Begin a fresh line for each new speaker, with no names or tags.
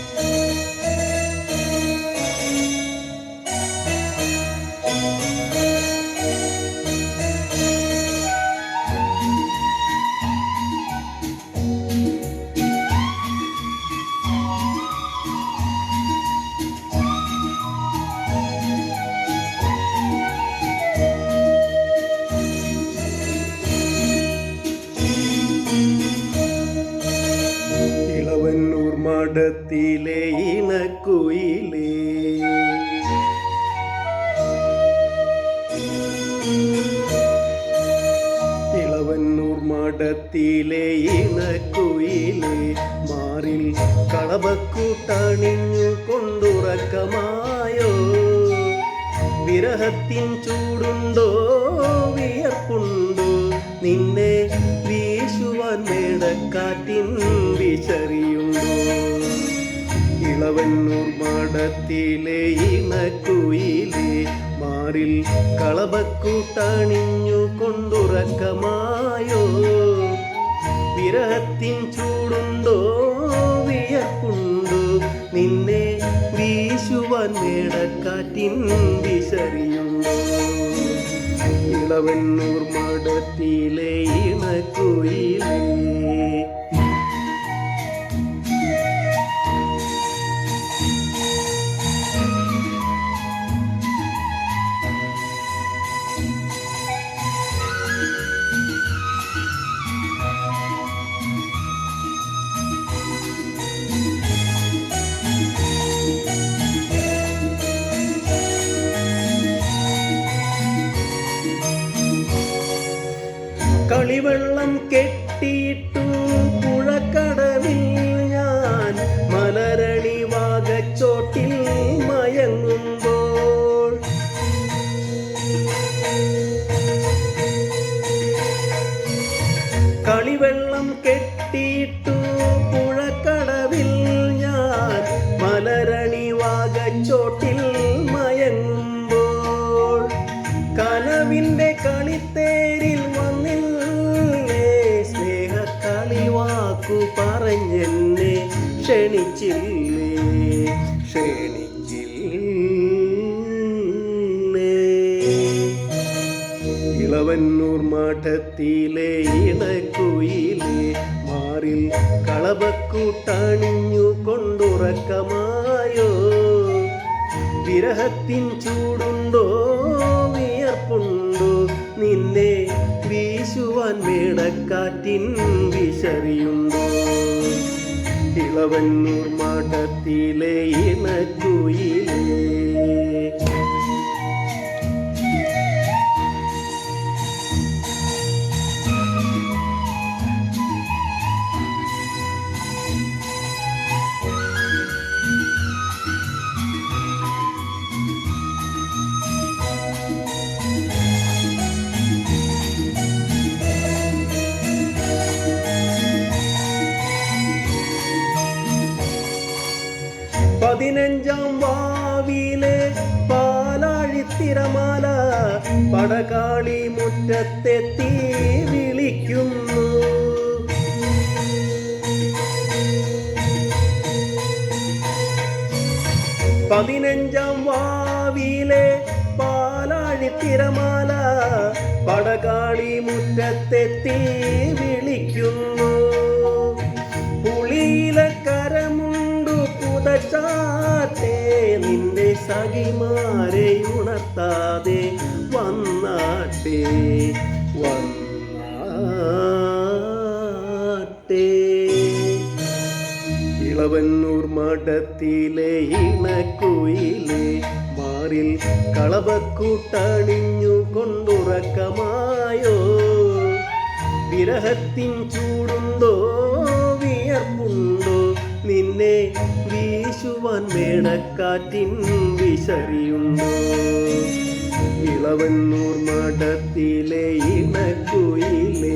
ഇളവന്നൂർ മഠത്തിലെ ഇണക്കുയിലേ. ഇളവന്നൂർ മഠത്തിലെ ഇണക്കുയിലേ. മാറിൽ കളവക്കൂട്ടണിഞ്ഞു കൊണ്ടുറക്കമായോ? വിരഹത്തിൻ ചൂടുണ്ടോ? വിയർപ്പുണ്ടോ? നിന്നെ വീശുവാൻ മേടക്കാറ്റിൻ വിശറിയുണ്ടോ? ഇളവന്നൂർ മഠത്തിലെ ഇണക്കുയിലെ മാറിൽ കളബക്കൂട്ടണിഞ്ഞു കൊണ്ടുറക്കമായോ? വിരഹത്തിൻ ചൂടുണ്ടോ? വിയക്കുണ്ടോ നിന്നെ വീശുവാൻ മേടക്കാറ്റിൻ വിശറിയുണ്ടോ? ഇളവന്നൂർ മഠത്തിലെ ഇണക്കുയിലേ കളിവെള്ളം കെട്ടിയിട്ടു പുഴക്കടവിൽ ഞാൻ മലരളി വാഗച്ചോട്ടിൽ മയങ്ങുമ്പോൾ. കളിവെള്ളം കെട്ടിയിട്ടു പുഴക്കടവിൽ ഞാൻ മലരണി വാഗച്ചോട്ടിൽ മയങ്ങുമ്പോൾ. കനവിന്റെ കളിത്തേരിൽ പറഞ്ഞെന്നെ ക്ഷണിച്ചില്ലേ? ക്ഷണിച്ചില്ലേ? ഇളവന്നൂർ മാഠത്തിലെ ഇണക്കുയിലെ മാറിൽ കളബക്കൂട്ടണിഞ്ഞു കൊണ്ടുറക്കമായോ? വിരഹത്തിൻ ചൂടുണ്ടോ വിയർപ്പുണ്ടോ? നിന്നെ വീശുവാൻ മേടക്കാറ്റിൻ വിശറിയുണ്ടോ ഇളവന്നൂർ മാടത്തിലെ ഇണക്കുയിലേ. പതിനഞ്ചാം വാവിലെ പാലാഴിത്തിരമാല പടകാളി മുറ്റത്തെത്തി വിളിക്കുന്നു. പതിനഞ്ചാം വാവിലെ പാലാഴിത്തിരമാല പടകാളി മുറ്റത്തെത്തി വിളിക്കുന്നു. നിന്റെ സഖിമാരെ ഉണർത്താതെ വന്നാട്ടെ വന്നാട്ടെ. ഇളവന്നൂർ മഠത്തിലെ ഇണക്കുയിലെ മാറിൽ കളവക്കൂട്ടണിഞ്ഞു കൊണ്ടുറക്കമായോ? വിരഹത്തിൻ ചൂടുണ്ടോ വിയർപ്പുണ്ടോ? നിന്നെ വീശുവാൻ മേടക്കാറ്റിൻ വിശറിയുണ്ടോ ഇളവന്നൂർ മഠത്തിലെ ഇണക്കുയിലേ.